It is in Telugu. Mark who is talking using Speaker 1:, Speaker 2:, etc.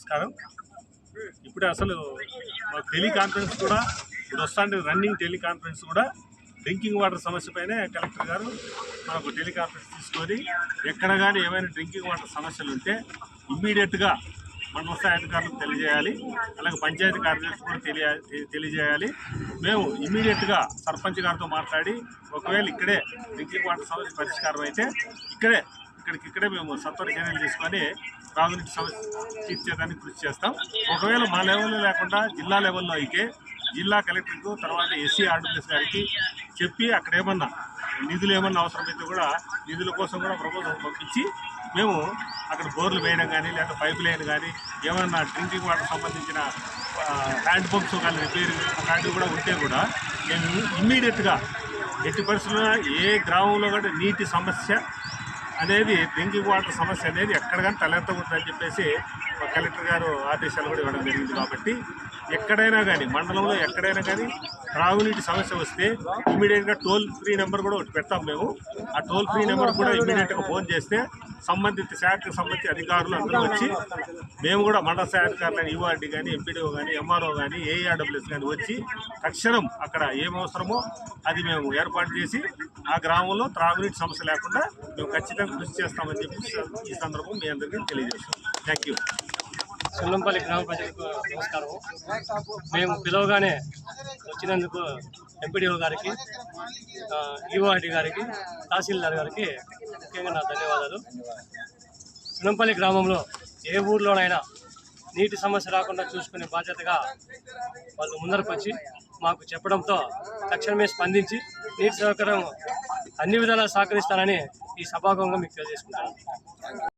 Speaker 1: నమస్కారం. ఇప్పుడే అసలు మా టెలికాన్ఫరెన్స్ కూడా ఇప్పుడు వస్తాండే రన్నింగ్ టెలికాన్ఫరెన్స్ కూడా డ్రింకింగ్ వాటర్ సమస్య పైనే కలెక్టర్ గారు మనకు టెలికాన్ఫరెన్స్ తీసుకొని ఎక్కడ కానీ ఏమైనా డ్రింకింగ్ వాటర్ సమస్యలు ఉంటే ఇమ్మీడియట్గా మండల స్థాయి అధికారులకు తెలియజేయాలి. అలాగే పంచాయతీ కార్యదర్శి కూడా తెలియ తెలియజేయాలి. మేము ఇమ్మీడియట్గా సర్పంచ్ గారితో మాట్లాడి ఒకవేళ ఇక్కడే డ్రింకింగ్ వాటర్ సమస్య పరిష్కారం అయితే ఇక్కడే ఇక్కడికి ఇక్కడే మేము సత్వర చర్యలు తీసుకొని త్రాగునీటి సమస్య తీర్చేదానికి కృషి చేస్తాం. ఒకవేళ మా లెవెల్లో లేకుండా జిల్లా లెవెల్లో అయితే జిల్లా కలెక్టర్కు తర్వాత ఎస్సీ ఆర్డబ్ల్యూఎస్ గారికి చెప్పి అక్కడ ఏమన్నా నిధులు ఏమన్నా అవసరమైతే కూడా నిధుల కోసం కూడా ప్రపోజల్ పంపించి మేము అక్కడ బోర్లు వేయడం కానీ లేదా పైప్ లైన్ కానీ ఏమన్నా డ్రింకింగ్ వాటర్ సంబంధించిన హ్యాండ్ పంప్స్ కానీ రిపేర్ అలాంటివి కూడా ఉంటే కూడా మేము ఇమ్మీడియట్గా ఎట్టి పరిస్థితుల్లో ఏ గ్రామంలో కూడా నీటి సమస్య అనేది డ్రింకింగ్ వాటర్ సమస్య అనేది ఎక్కడ కానీ తలెత్తకూడదని చెప్పేసి మా కలెక్టర్ గారు ఆదేశాలు కూడా ఇవ్వడం జరిగింది కాబట్టి ఎక్కడైనా కానీ మండలంలో ఎక్కడైనా కానీ త్రాగునీటి సమస్య వస్తే ఇమీడియట్గా టోల్ ఫ్రీ నెంబర్ కూడా ఒకటి పెడతాం మేము. ఆ టోల్ ఫ్రీ నెంబర్ కూడా ఇమీడియట్గా ఫోన్ చేస్తే సంబంధిత శాఖకు సంబంధించి అధికారులు అందరూ వచ్చి మేము కూడా మండల స్థాయి అధికారులు యూఆర్డీ కానీ ఎంపీడీఓ కానీ ఎంఆర్ఓ కానీ ఏఆర్డబ్ల్యూఎస్ కానీ వచ్చి తక్షణం అక్కడ ఏం అవసరమో అది మేము ఏర్పాటు చేసి ఆ గ్రామంలో త్రాగునీటి సమస్య లేకుండా మేము ఖచ్చితంగా కృషి చేస్తామని చెప్పి ఈ సందర్భం మీ అందరికీ తెలియజేస్తాం థ్యాంక్ యూ
Speaker 2: సుల్లంపల్లి గ్రామ ప్రజలకు నమస్కారం మేము పిలవగానే వచ్చినందుకు ఎంపీడీఓ గారికి ఈఓఆర్డి గారికి తహసీల్దార్ గారికి ముఖ్యంగా నా ధన్యవాదాలు. సుల్లంపల్లి గ్రామంలో ఏ ఊర్లోనైనా నీటి సమస్య రాకుండా చూసుకునే బాధ్యతగా వాళ్ళు ముందరకు వచ్చి మాకు చెప్పడంతో తక్షణమే స్పందించి నీటి సౌకర్యం అన్ని విధాలా సహకరిస్తానని ఈ సభాగంగా మీకు తెలియజేసుకుంటాను